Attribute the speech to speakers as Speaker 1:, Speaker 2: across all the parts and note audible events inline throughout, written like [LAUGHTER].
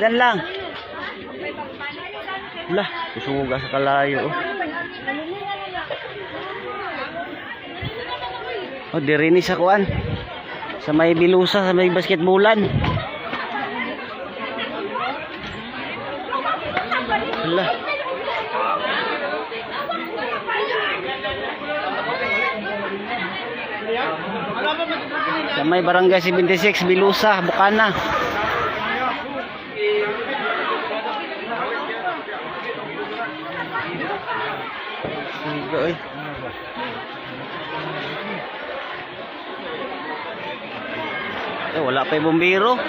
Speaker 1: Diyan lang. Lah, kusuga sa kalayo. Oh, oh diri ni sa kuan. Sa may bilusa, sa may basketbolan. Lah. Sa may barangay 76, Bilusa, Bukana. Sige, oy. Eh, wala pa yung bumbiro. Lah.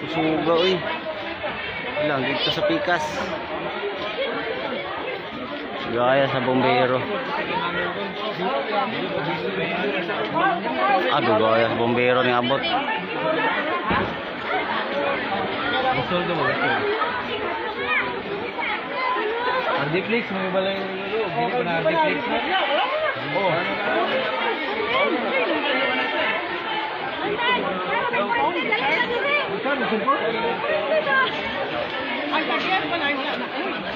Speaker 1: Susuga, oy. Lang, dito sa pikas. Gaya sa bombero. Ah, gaya sa bombero ni abot.
Speaker 2: Ardiplex, may balay nilo. Hindi pa na Ardiplex na. Oo.
Speaker 1: Merkado. Wala na.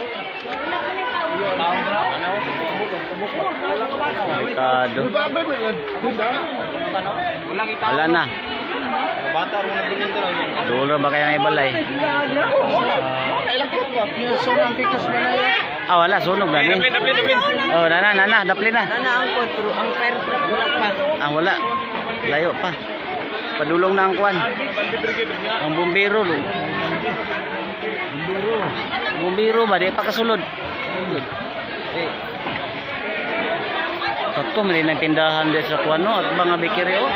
Speaker 2: Bata rin na.
Speaker 1: Dulo ba kaya may balay?
Speaker 2: Yung sobrang pikas na na yun.
Speaker 1: Ah, wala. Sunog na. Oh, nana, nana. Dapli na.
Speaker 2: Nana ang kontro, ang fire truck wala pa.
Speaker 1: Ah, wala. Layo pa. Padulong na ang kwan. Ang bumbiro. lo. Bumbiro ba? Di pa kasulod. Eh. Sakto, may nang tindahan din sa kwan, no? At mga bikiri, oh.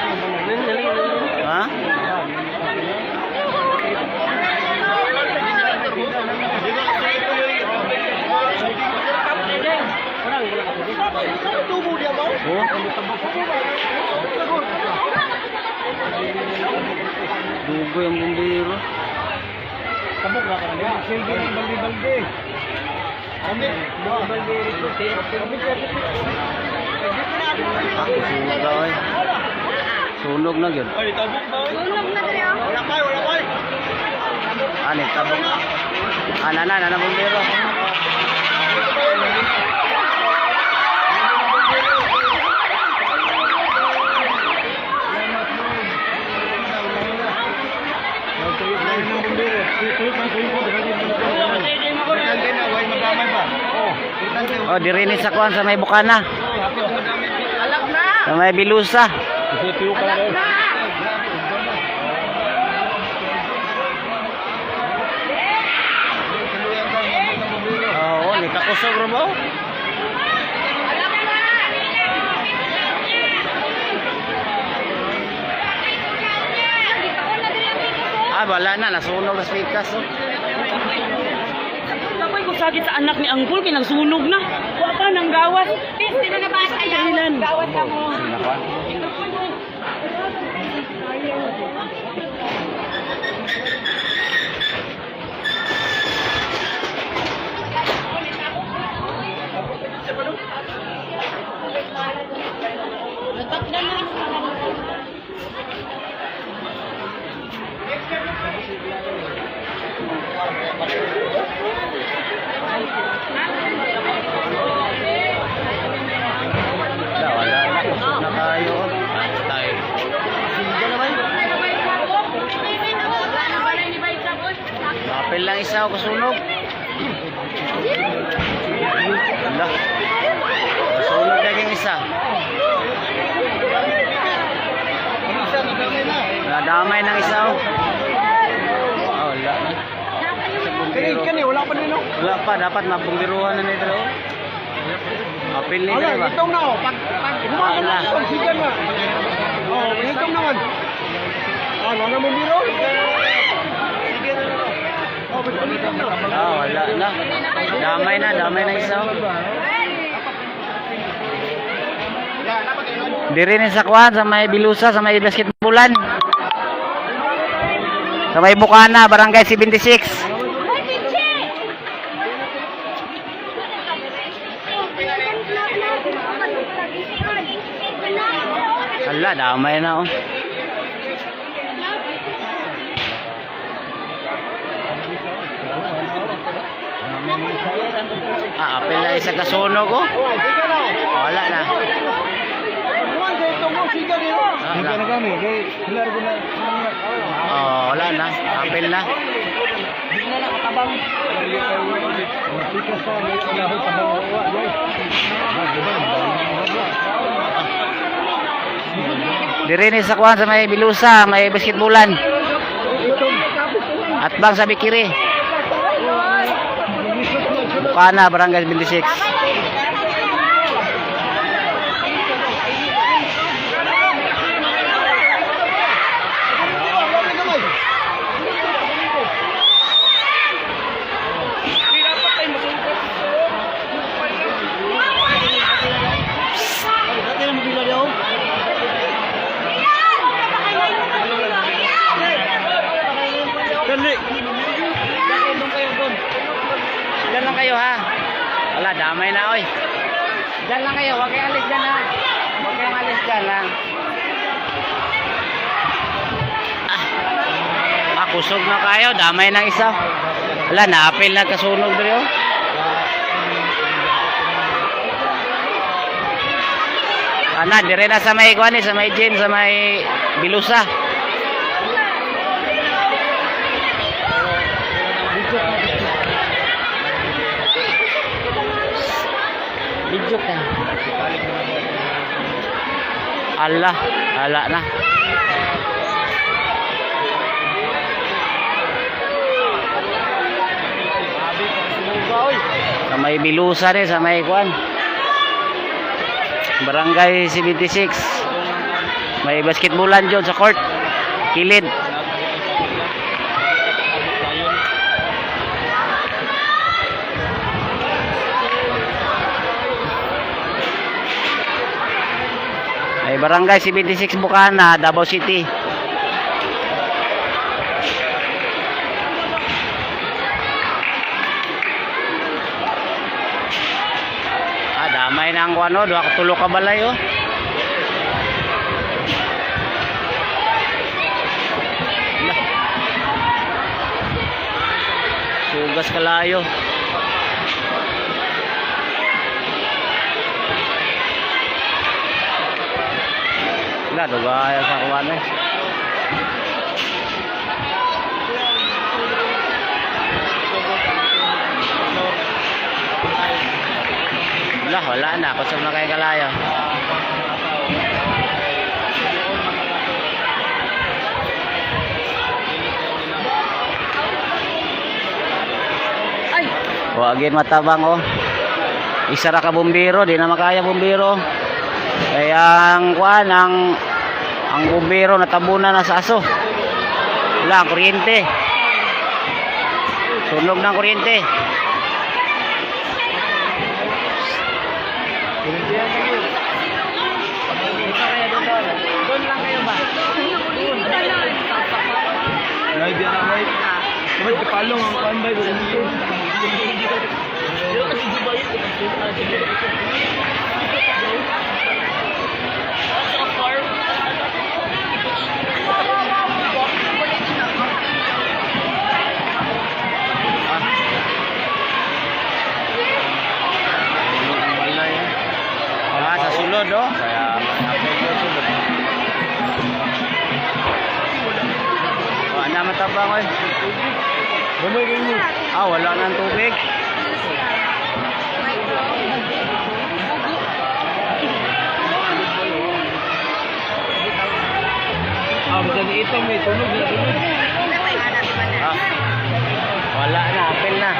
Speaker 1: Ha? Oh. Dugo yung bumbiro.
Speaker 2: Kabok na ka na niya. Silver ng balde-balde. Kami, balde
Speaker 1: Ako. Sunog na yun.
Speaker 2: Ay, tabok ba? Sunog na rin Wala pa, wala pa.
Speaker 1: Ani, tabok. Ah, nana, nana bumbiro. Oh, diri ni sa kwan sa may bukana. Sa may bilusa. Oo, ni kakusog ro mo. Ah, wala na, nasunog na speakers. Oh.
Speaker 3: Ako'y kung sakit sa anak ni Angkol, kinagsunog na. Wa pa nang gawas. Piste na naman ayaw. Gawas ka mo.
Speaker 1: Sino pa? Wala, [LAUGHS] wala. Kusog na tayo. Ayos tayo. Sige naman. Kapil lang isa ako sunog. Wala. Sunog na yung isa. Nadamay ng isa oh. Oh, wala. Sa bumbiro.
Speaker 2: Kani, wala pa nino.
Speaker 1: Wala pa, dapat mabumbiruhan na nito. oh. Apil nito
Speaker 2: Wala,
Speaker 1: ba?
Speaker 2: itong na oh. Pag, pag,
Speaker 1: Wala.
Speaker 2: na. Sigan na. Oh, itong naman. Ah, wala mo biro. Oh, betul itong na.
Speaker 1: Ah, wala na. Damay na, damay na isa. Diri ni sa kwan sa may bilusa sa may basketbolan. Sa may Bukana, Barangay 76. Ala, damay na oh. Ah, apel na isa kasunog oh. Wala na.
Speaker 2: Ko.
Speaker 1: Oh, wala na. Apel na.
Speaker 2: Tika sa kalahot sa
Speaker 1: may Bilusa, may basketbulan. At bang sa Bikiri. Bukana, Barangay 26. Dali. Diyan lang kayo ha. Wala, damay na oy. Diyan lang kayo, huwag kayong alis dyan ha. Huwag kayong alis dyan ha. Ah, ah kusog na kayo, damay ng isa. Wala, naapil na kasunog dito. Ana, dire na sa may kuan sa may gym, sa may bilusa. Video ka. Allah, ala na. Sa may bilusa rin, sa may kuan. Barangay 76. May basketbulan dyan sa court. Kilid. Barangay 76 Bukana, Davao City. Ah, damay na ang kuano, duha tulo ka balay oh. Sugas kalayo. Wala, dugaya sa kuwan eh. Wala, wala na. Kusog na kayo kalayo.
Speaker 3: Ay,
Speaker 1: O, again matabang oh. Isa ra ka bumbiro, di na makaya bumbiro. Kaya ang kuan ang ang bumbiro natabunan na sa aso. Wala, ang kuryente. Sunog ng kuryente. Doon lang kayo ba?
Speaker 2: Nay, di na may. Sabay kapalong ang kuan bay ko dito.
Speaker 1: Ah, sa sulod oh. Kaya Wala na matabang oy.
Speaker 2: Gamay kayo mo.
Speaker 1: Ah, wala nang tubig.
Speaker 2: Ah, ni ito may tunog na tunog.
Speaker 1: Ah. Wala na, apel na.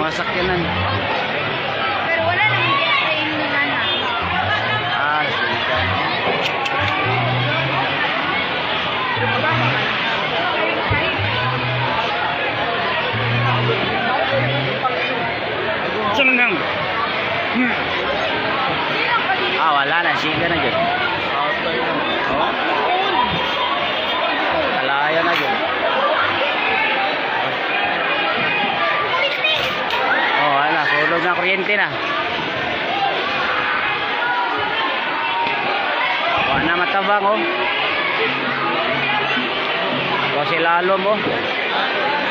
Speaker 1: Mga sakyanan.
Speaker 4: Nay. Hmm.
Speaker 1: Ah, wala na. Siga na dyan. Oh. Kalaya na dyan. Oh, wala. Kulog na kuryente na. Wala matabang, oh. O Lalo mo. Oh.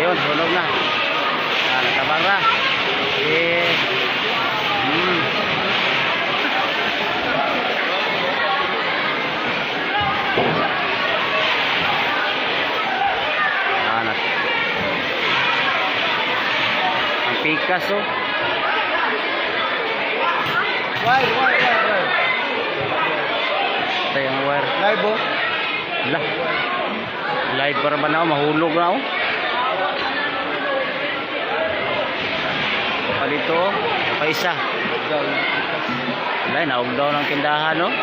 Speaker 1: Ayun, sunog na. Ah, natabang na. Eh, hmm. Ah, nat- Ang pikas oh.
Speaker 2: Why, why, why, why?
Speaker 1: Ito yung wire.
Speaker 2: Live oh.
Speaker 1: Lah. Live para ba na? Mahulog na ako. Dito, oh. pa isa. Wala, naog daw ng tindahan, no?
Speaker 2: Na.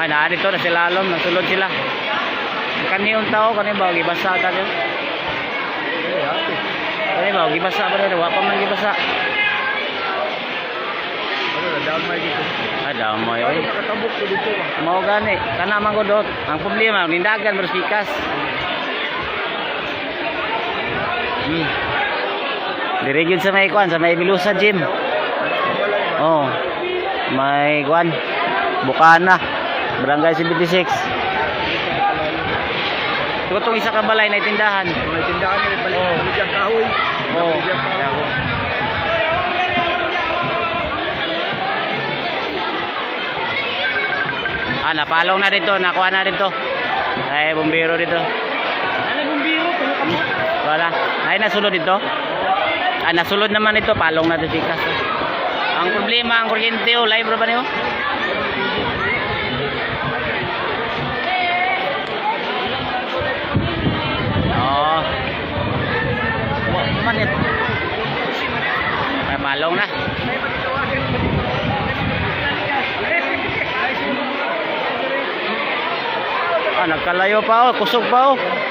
Speaker 1: Ay, naa dito na si Lalom, nasulod sila. Kaniyong tao, kaniyong ba, gibasa ka dyan. Kaniyong ba, gibasa ba dyan, wapa man gibasa.
Speaker 2: Na, ko dito. ah.
Speaker 1: Mao gani, kana man ko dot. Ang problema, nindagan pero pikas. Hmm. Dire gyud sa may kwan, sa may Bilusa gym. Oh. May kwan. Bukana. Barangay 76. Ito itong isa ka balay na tindahan.
Speaker 2: Mga tindahan nila, balik
Speaker 1: Oh.
Speaker 2: balik ang kahoy.
Speaker 1: Oh. Ah, napalong na dito, nakuha na dito. Ay, bumbiro dito.
Speaker 3: Ano bumbiro?
Speaker 1: Wala. Ay, nasulod dito? Ah, nasulod naman ito. Palong na dito ikas. Ang problema, ang kuryente, oh, live ba niyo? Oo. Wa man ito. Ay, palong na. Ah, nagkalayo pa oh, kusog pa oh.